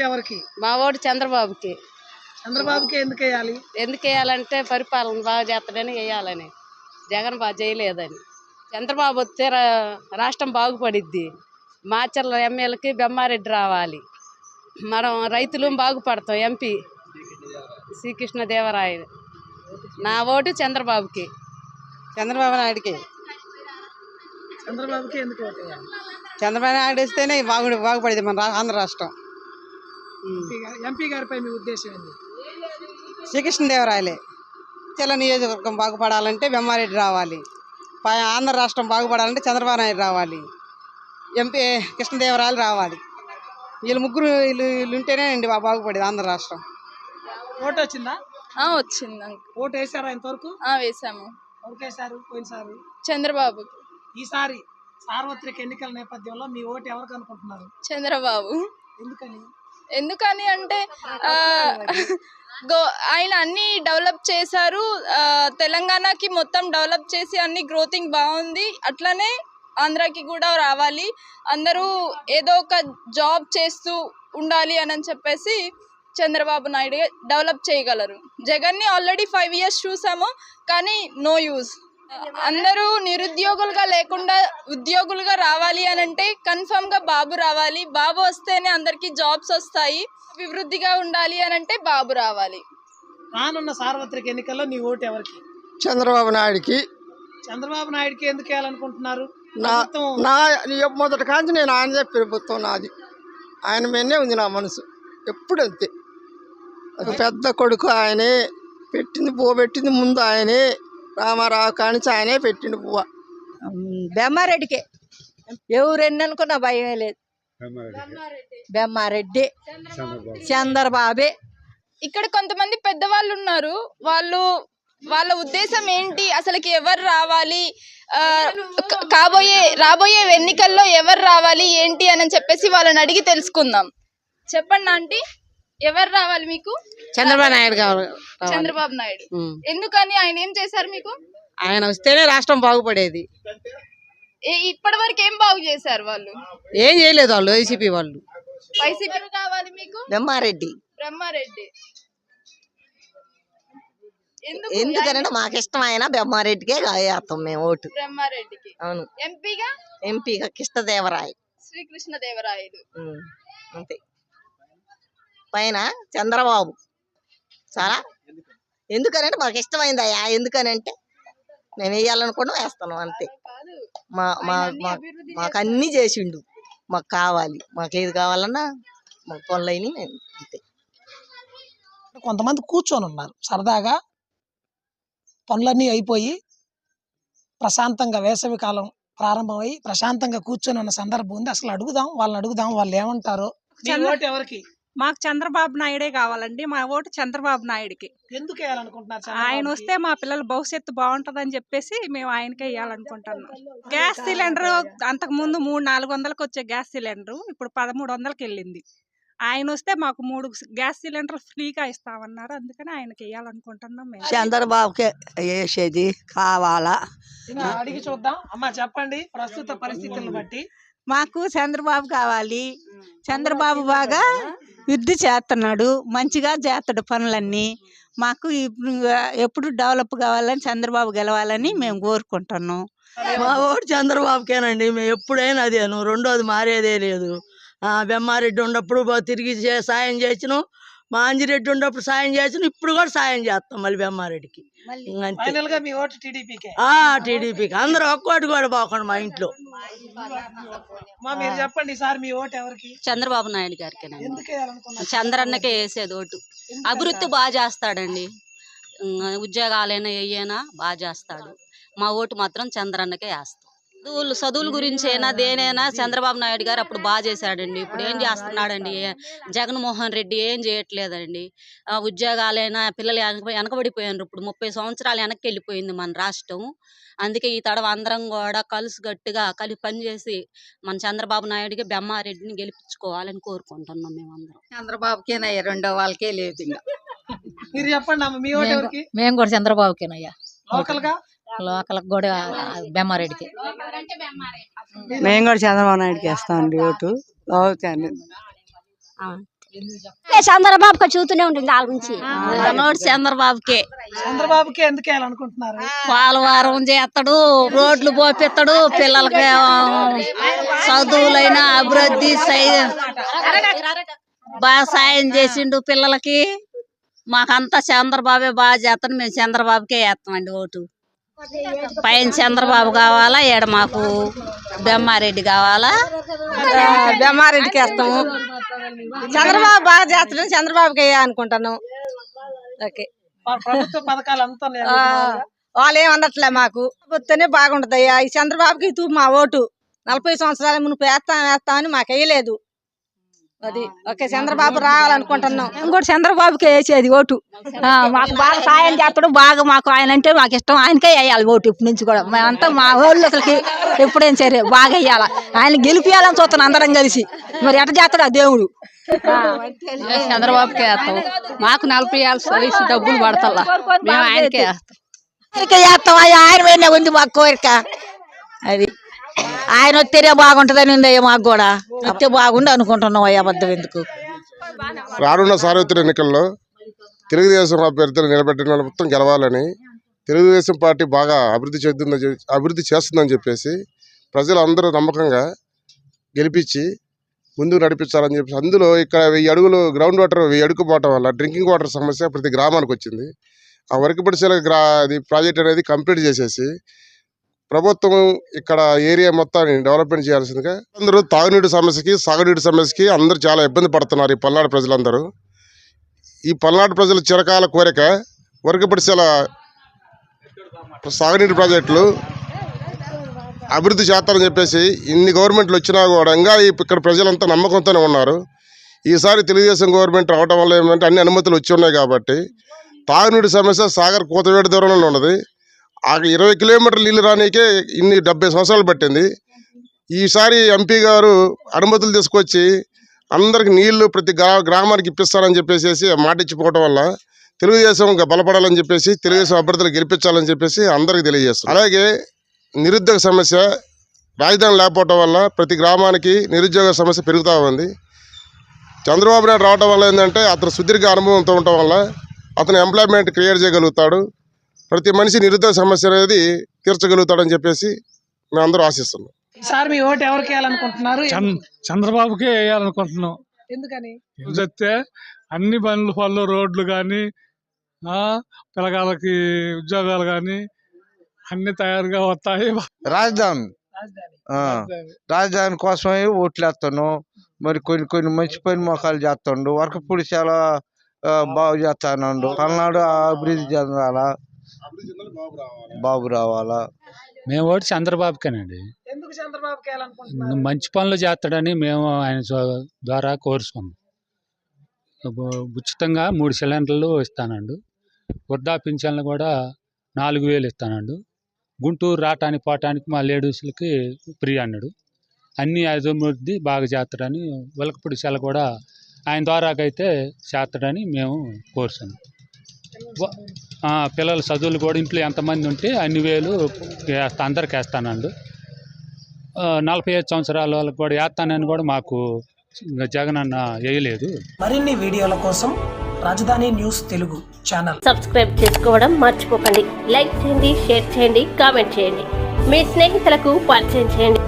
Vote ఎవరికి? మా vote చంద్రబాబుకి. చంద్రబాబుకి ఎందుకు వేయాలి? ఎందుకు వేయాలంటే పరిపాలన బాగా చేస్తాడని వేయాలని. జగన్ బాగా చేయలేదని. చంద్రబాబు వస్తే రాష్ట్రం బాగుపడిద్ది. మాచర్ల ఎమ్మెల్యేలకి బెమ్మారెడ్డి రావాలి. మనం రైతులు బాగుపడతాం ఎంపీ శ్రీకృష్ణదేవరాయలు నా ఓటు చంద్రబాబుకి. చంద్రబాబు నాయుడుకి. చంద్రబాబుకి ఎందుకు చంద్రబాబు నాయుడు వస్తేనే బాగు బాగుపడింది మన ఆంధ్ర రాష్ట్రం. ఎంపీ గారి- ఎంపీ గారిపై మీ ఉద్దేశం ఏంది? శ్రీకృష్ణదేవరాయలే. తెల్ల నియోజకవర్గం బాగుపడాలంటే బెమ్మారెడ్డి రావాలి. పై- ఆంధ్ర రాష్ట్రం బాగుపడాలంటే చంద్రబాబు నాయుడు రావాలి. ఎంపీ కృష్ణదేవరాయలు రావాలి. వీళ్ళు ముగ్గురు వీళ్ళు వీళ్ళు ఉంటేనే అండి బాగుపడేది ఆంధ్ర రాష్ట్రం. ఓటు వచ్చిందా? వచ్చింది ఓటు వేసారా ఇంతవరకు? వేసాము ఎవరికి వేశారు పోయినసారి? చంద్రబాబు. ఈసారి సార్వత్రిక ఎన్నికల నేపథ్యంలో మీ ఓటు ఎవరికి అనుకుంటున్నారు? చంద్రబాబు. ఎందుకని? ఎందుకని అంటే గో ఆయన అన్ని డెవలప్ చేశారు తెలంగాణకి మొత్తం డెవలప్ చేసి అన్ని గ్రోతింగ్ బాగుంది అట్లనే ఆంధ్రాకి కూడా రావాలి అందరూ ఏదో ఒక జాబ్ చేస్తూ ఉండాలి అని చెప్పేసి చంద్రబాబు నాయుడు డెవలప్ చేయగలరు. జగన్ని ఆల్రెడీ ఫైవ్ ఇయర్స్ చూసాము కానీ నో యూజ్. అందరూ నిరుద్యోగులుగా లేకుండా ఉద్యోగులుగా రావాలి అని అంటే కన్ఫర్మ్గా బాబు రావాలి. బాబు వస్తేనే అందరికి జాబ్స్ వస్తాయి. అభివృద్ధిగా ఉండాలి అని అంటే బాబు రావాలి. రానున్న సార్వత్రిక ఎన్నికల్లో నీ ఓటు ఎవరికి? చంద్రబాబు నాయుడికి. చంద్రబాబు నాయుడుకి ఎందుకు వేయాలనుకుంటున్నారు? నా మొదటి కాంచి నేను ఆయనదే ప్రభుత్వం నాది. ఆయన మీదనే ఉంది నా మనసు. ఎప్పుడు అంతే. పెద్ద కొడుకు ఆయనే పెట్టింది పువ్వ పెట్టింది ముందు ఆయనే. రామారావు కానించి ఆయనే పెట్టిండు పువ్వ. బెమ్మారెడ్డికే ఎవరు ఎన్ని అనుకున్నా భయమే లేదు. బెమ్మారెడ్డి చంద్రబాబే. ఇక్కడ కొంతమంది పెద్దవాళ్ళు ఉన్నారు. వాళ్ళు వాళ్ళ ఉద్దేశం ఏంటి? అసలుకి ఎవరు రావాలి? కాబోయే రాబోయే ఎన్నికల్లో ఎవరు రావాలి? ఏంటి అని చెప్పేసి వాళ్ళని అడిగి తెలుసుకుందాం. చెప్పండి ఆంటీ. ఎవరు రావాలి మీకు? చంద్రబాబు నాయుడు కావాలి చంద్రబాబు నాయుడు. ఎందుకని ఆయన ఏం చేశారు మీకు? ఆయన వస్తేనే రాష్ట్రం బాగుపడేది. ఏ- ఇప్పటి వరకు ఏం బాగు చేశారు వాళ్ళు? ఏం చేయలేదు వాళ్ళు వైసీపీ వాళ్ళు. వైసీపీ కావాలి మీకు? బెమ్మారెడ్డి బ్రహ్మారెడ్డి. ఎందుకు? ఎందుకనంటే మాకు ఇష్టమైన బెమ్మారెడ్డికే వేస్తాం మేము ఓటు. బ్రహ్మారెడ్డికి. అవును. ఎంపీగా? ఎంపీగా కృష్ణదేవరాయ. శ్రీకృష్ణ దేవరాయలు ఉం, అంతే. పైన చంద్రబాబు. చాలా ఎందుకనంటే మాకు ఇష్టమైంది అయ్యా. ఎందుకనంటే మేము వేయాలనుకున్నా వేస్తాను అంతే. మా మా మా మాకు అన్నీ చేసిండు. మాకు కావాలి. మాకు ఏది కావాలన్నా మాకు పనులైన అంతే. కొంతమంది కూర్చొని ఉన్నారు. సరదాగా పనులన్నీ అయిపోయి ప్రశాంతంగా వేసవి కాలం ప్రారంభమై ప్రశాంతంగా కూర్చొని ఉన్న సందర్భం ఉంది. అసలు అడుగుదాం వాళ్ళని అడుగుదాం వాళ్ళు ఏమంటారో. ఎవరికి? మాకు చంద్రబాబు నాయుడే కావాలండి. మా ఓటు చంద్రబాబు నాయుడుకి. ఎందుకు వేయాలనుకుంటున్నారు ఆయన? వస్తే మా పిల్లల భవిష్యత్తు బాగుంటదని చెప్పేసి మేము ఆయనకే వేయాలనుకుంటున్నాం. గ్యాస్ సిలిండర్ అంతకు ముందు మూడు నాలుగు వందలకు వచ్చే గ్యాస్ సిలిండర్ ఇప్పుడు పదమూడు వందలకి వెళ్ళింది. ఆయన వస్తే మాకు మూడు గ్యాస్ సిలిండర్ ఫ్రీగా ఇస్తామన్నారు. అందుకని ఆయనకి వేయాలనుకుంటున్నాం మేము. చంద్రబాబుకే వేసేది కావాలా? అడిగి చూద్దాం. అమ్మా చెప్పండి. ప్రస్తుత పరిస్థితులను బట్టి. మాకు చంద్రబాబు కావాలి. చంద్రబాబు బాగా వృద్ధి చేస్తున్నాడు మంచిగా చేస్తాడు పనులన్నీ. మాకు ఎప్పుడు డెవలప్ కావాలని చంద్రబాబు గెలవాలని మేము కోరుకుంటున్నాం. మా ఓటు చంద్రబాబుకేనండి. మేము ఎప్పుడైనా అదేను. రెండోది మారేదే లేదు. బెమ్మారెడ్డి ఉన్నప్పుడు తిరిగి సాయం చేసినాం. మా అంజిరెడ్డి ఉన్నప్పుడు సాయం చేసిన ఇప్పుడు కూడా సాయం చేస్తాం మళ్ళీ బెమ్మారెడ్డికి ఇంక అంతే. ఫైనల్గా మీ ఓటు టీడీపీకే. ఆ టీడీపీకి. అందరూ ఒక్కోటి కూడా పోకండి మా ఇంట్లో. మా మీరు చెప్పండి ఈసారి మీ ఓటు ఎవరికి? చంద్రబాబు నాయుడు వేయాలనుకున్నారు చంద్రన్నకే వేసేది ఓటు. అభివృద్ధి బాగా చేస్తాడండి. ఉద్యోగాలైనా ఏయైనా బాగా చేస్తాడు. మా ఓటు మాత్రం చంద్రన్నకే వేస్తాం. చదువులు చదువుల గురించి అయినా దేనైనా చంద్రబాబు నాయుడు గారు అప్పుడు బాగా చేశాడండి. ఇప్పుడు ఏం చేస్తున్నాడండి? జగన్మోహన్ రెడ్డి ఏం చేయట్లేదండి. ఆ, ఉద్యోగాలైనా పిల్లలు వెనక వెనకబడిపోయారు ఇప్పుడు ముప్పై సంవత్సరాలు వెనక్కి వెళ్ళిపోయింది మన రాష్ట్రం. అందుకే ఈ తడవ అందరం కూడా కలిసిగట్టుగా కలిసి పనిచేసి మన చంద్రబాబు నాయుడికి బెమ్మారెడ్డిని గెలిపించుకోవాలని కోరుకుంటున్నాం మేమందరం. చంద్రబాబుకేనయ్యా రెండో వాళ్ళకే లేదు ఇంకా. మీరు చెప్పండి అమ్మ మీ ఓటు ఎవరికి? మేము కూడా చంద్రబాబుకేనయ్యా. లోకల్ లోకల్ కూడా బెమ్మారెడ్డికి మేము కూడా చంద్రబాబు నాయుడుకి వేస్తామండి ఓటు. చంద్రబాబుకి చూస్తూనే ఉంటుంది వాళ్ళ నుంచి మనోడు చంద్రబాబుకే. చంద్రబాబుకి ఎందుకు వేయాలనుకుంటున్నారు? పోలవరం చేస్తాడు రోడ్లు పోపిస్తాడు పిల్లలకి చదువులైన అభివృద్ధి సై- బాగా సాయం చేసిండు పిల్లలకి. మాకంతా చంద్రబాబే బాగా చేస్తాడు మేము చంద్రబాబుకే వేస్తామండి ఓటు. పైన చంద్రబాబు కావాలా? ఈడ మాకు బెమ్మారెడ్డి కావాలా? బెమ్మారెడ్డికి వేస్తాము. చంద్రబాబు బాగా చేస్తాడని చంద్రబాబుకి అనుకుంటాను. ఓకే. వాళ్ళు ఏం అందట్లే మాకు. వస్తేనే బాగుంటది అయ్యా ఈ చంద్రబాబుకి తూ మా ఓటు. నలభై సంవత్సరాల మునుపు వేస్తాం వేస్తామని మాకు వేయలేదు. అది ఓకే చంద్రబాబు రావాలనుకుంటున్నాం కూడా చంద్రబాబుకే వేసేది ఓటు ఆ, మాకు బాగా సాయం చేస్తాడు బాగా మాకు ఆయన అంటే మాకు ఇష్టం ఆయనకే వేయాలి ఓటు ఇప్పటి నుంచి కూడా మేమంతా మా ఊళ్ళో అసలుకి ఎప్పుడైనా సరే బాగా వేయాలి ఆయన గెలిపియాలని చూస్తున్నాం అందరం కలిసి మరి ఎట చేస్తాడు ఆ దేవుడు చంద్రబాబుకే వేస్తాం మాకు నలభై ఏళ్ళ వయసు డబ్బులు పడతల్లా మేము ఆయనకే వేస్తాం ఆయన మీద ఉంది మాకు కోరిక అది ఆయన వస్తేనే బాగుంటుందని ఉందయ్యా మాకు కూడా. వస్తే బాగుండు అనుకుంటున్నాం అయ్యా అబద్ధం ఎందుకు? రానున్న సార్వత్రిక ఎన్నికల్లో తెలుగుదేశం అభ్యర్థులు నిలబెట్టిన మొత్తం గెలవాలని తెలుగుదేశం పార్టీ బాగా అభివృద్ధి చెందుతుందని అభివృద్ధి చేస్తుందని చెప్పేసి ప్రజలు అందరూ నమ్మకంగా గెలిపించి ముందుకు నడిపించాలని చెప్పేసి అందులో ఇక్కడ వెయ్యి అడుగులు గ్రౌండ్ వాటర్ వెయ్యి అడుగు పోవటం వల్ల డ్రింకింగ్ వాటర్ సమస్య ప్రతి గ్రామానికి వచ్చింది. ఆ వరకపడిసెల గ్రా అది ప్రాజెక్ట్ అనేది కంప్లీట్ చేసేసి ప్రభుత్వం ఇక్కడ ఏరియా మొత్తాన్ని డెవలప్మెంట్ చేయాల్సిందిగా అందరూ తాగునీటి సమస్యకి సాగునీటి సమస్యకి అందరూ చాలా ఇబ్బంది పడుతున్నారు ఈ పల్నాడు ప్రజలందరూ. ఈ పల్నాడు ప్రజల చిరకాల కోరిక వర్గపడిసెల సాగునీటి ప్రాజెక్టులు అభివృద్ధి చేస్తారని చెప్పేసి ఇన్ని గవర్నమెంట్లు వచ్చినా కూడా ఇంకా ఇక్కడ ప్రజలంతా నమ్మకంతోనే ఉన్నారు. ఈసారి తెలుగుదేశం గవర్నమెంట్ రావడం వల్ల ఏమంటే అన్ని అనుమతులు వచ్చి ఉన్నాయి కాబట్టి తాగునీటి సమస్య సాగర్ కూతవేడి దూరంలో ఉన్నది. ఆ ఇరవై కిలోమీటర్లు నీళ్ళు రానికే ఇన్ని డెబ్బై సంవత్సరాలు పట్టింది. ఈసారి ఎంపీ గారు అనుమతులు తీసుకొచ్చి అందరికి నీళ్ళు ప్రతి గ్రా గ్రామానికి ఇప్పిస్తారని చెప్పేసి మాట ఇచ్చిపోవడం వల్ల తెలుగుదేశం ఇంకా బలపడాలని చెప్పేసి తెలుగుదేశం అభ్యర్థులు గెలిపించాలని చెప్పేసి అందరికి తెలియజేస్తారు అలాగే నిరుద్యోగ సమస్య రాజధాని లేకపోవటం వల్ల ప్రతి గ్రామానికి నిరుద్యోగ సమస్య పెరుగుతూ ఉంది. చంద్రబాబు నాయుడు రావడం వల్ల ఏంటంటే అతను సుదీర్ఘ అనుభవంతో ఉండటం వల్ల అతను ఎంప్లాయ్మెంట్ క్రియేట్ చేయగలుగుతాడు. ప్రతి మనిషి నిరుద్యోగ సమస్య అనేది తీర్చగలుగుతాడని చెప్పేసి మేము అందరూ ఆశిస్తున్నాం. ఈసారి మీ ఓటు ఎవరికి వేయాలనుకుంటున్నారు? చంద్రబాబుకే వేయాలనుకుంటున్నాం. ఎందుకని? చెప్తే అన్ని పనులు పనులు రోడ్లు కానీ పిల్లగాళ్ళకి ఉద్యోగాలు కానీ అన్ని తయారుగా వస్తాయి. రాజధాని. రాజధాని. ఆ, రాజధాని కోసమే ఓట్లు వేస్తాను మరి కొన్ని కొన్ని మంచి పని మొక్కలు చేస్తుండు. వరకపూడి చాలా బాగు చేస్తానండు. పల్నాడు అభివృద్ధి చెందాలా? బాబు రావాలా? మేము ఓటు చంద్రబాబుకేనండి. ఎందుకు చంద్రబాబుకి వేయాలనుకుంటున్నారు? మంచి పనులు చేస్తాడని మేము ఆయన ద్వారా కోరుచుకున్నాం. ఉ- ఉచితంగా మూడు సిలిండర్లు ఇస్తానండు. వృద్ధా పింఛన్లు కూడా నాలుగు వేలు ఇస్తానండు. గుంటూరు రావటానికి పోవటానికి మా లేడీస్లకి ఫ్రీ అన్నాడు. అన్ని అభివృద్ధి బాగా చేస్తాడని వెలకపూడి సెల కూడా ఆయన ద్వారాకైతే చేస్తాడని మేము కోరుచున్నాం. పిల్లల చదువులు కూడా ఇంట్లో ఎంతమంది ఉంటే అన్ని వేలు వేస్తా అందరికి వేస్తానండు. నలభై ఐదు సంవత్సరాల వాళ్ళకి కూడా వేస్తానని కూడా మాకు జగన్ అన్న వేయలేదు. మరిన్ని వీడియోల కోసం రాజధాని న్యూస్ తెలుగు ఛానల్. సబ్స్క్రైబ్ చేసుకోవడం మర్చిపోకండి. లైక్ చేయండి షేర్ చేయండి కామెంట్ చేయండి. మీ స్నేహితులకు పరిచయం చేయండి.